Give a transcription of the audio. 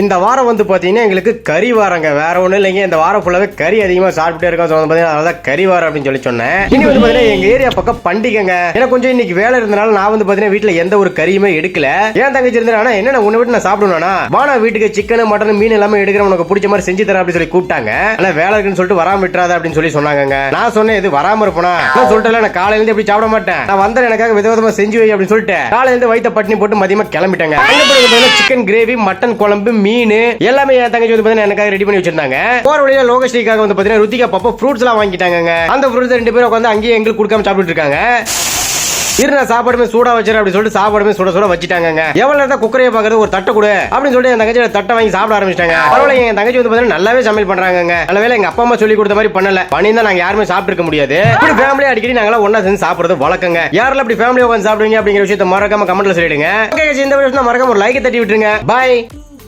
இந்த வாரம் வந்து பார்த்தீங்கன்னா எங்களுக்கு கறி வாரங்க. வேற ஒன்றும் இல்லைங்க. இந்த வாரம் ஃபுல்லாகவே கறி அதிகமாக சாப்பிட்டே இருக்கோம். ஸோ வந்து பார்த்தீங்கன்னா அதனால கறி வாரம் அப்படின்னு சொல்லி சொன்னேன். இனி வந்து பார்த்தீங்கன்னா எங்கள் ஏரியா பக்கம் பண்டிகைங்க. எனக்கு கொஞ்சம் இன்னைக்கு வேலை இருந்தனால நான் வந்து பார்த்தீங்கன்னா வீட்டில் எந்த ஒரு கறியுமே எடுக்கல. ஏன் தங்கச்சி இருந்தா ஆனால் என்ன உன்னை விட்டு நான் சாப்பிடணும்னா? வானா வீட்டுக்கு சிக்கன் மட்டன் மீன் எல்லாமே எடுக்கிற உனக்கு பிடிச்ச மாதிரி செஞ்சு தரேன் அப்படின்னு சொல்லி கூப்பிட்டாங்க. ஆனால் வேலை இருக்குன்னு சொல்லிட்டு வராம விட்டுறாத அப்படின்னு சொல்லி சொன்னாங்க நான் சொன்னேன் இது வராம இருப்பனா? நான் சொல்லிட்டு நான் காலையிலேருந்து எப்படி சாப்பிட மாட்டேன்? நான் வந்தேன் எனக்காக விதவிதமா செஞ்சு வை அப்படின்னு சொல்லிட்டு காலையிலேருந்து வயிற்ற பட்டினி போட்டு மதியமாக கிளம்பிட்டாங்க. சிக்கன் கிரேவி மட்டன் குழம்பு மீன் எல்லாமே என் தங்கச்சி வந்து பாத்தீங்கன்னா எனக்காக ரெடி பண்ணி வச்சிருந்தாங்க. போற வழியில லோகஸ்ரீக்காக வந்து பாத்தீங்கன்னா ருத்திகா பாப்பா ஃப்ரூட்ஸ் எல்லாம் வாங்கிட்டாங்க அந்த ஃப்ரூட்ஸ் ரெண்டு பேரும் உட்காந்து அங்கேயே எங்களுக்கு கொடுக்காம சாப்பிட்டு இருக்காங்க. இருந்த சாப்பாடுமே சூடா வச்சிரு அப்படின்னு சொல்லிட்டு சாப்பாடுமே சுட சுட வச்சுட்டாங்க எவ்வளவு நேரம் குக்கரையை பாக்குறது? ஒரு தட்டை கொடு அப்படின்னு சொல்லிட்டு என் தங்கச்சி தட்டை வாங்கி சாப்பிட ஆரம்பிச்சிட்டாங்க. பரவாயில்ல என் தங்கச்சி வந்து பாத்தீங்கன்னா நல்லாவே சமையல் பண்றாங்க நல்ல வேளை எங்க அப்பா அம்மா சொல்லி கொடுத்த மாதிரி பண்ணல. பண்ணியிருந்தா நாங்க யாருமே சாப்பிட்டு முடியாது. இப்படி ஃபேமிலி அடிக்கடி நாங்களாம் ஒன்னா சேர்ந்து சாப்பிடுறது வழக்கங்க. யாரெல்லாம் இப்படி ஃபேமிலி உட்காந்து சாப்பிடுவீங்க அப்படிங்கிற விஷயத்த மறக்காம கமெண்ட்ல சொல்லிடுங்க. இந்த வீடியோ மறக்காம ஒரு லைக் தட்டி விட்டுருங்க. பாய்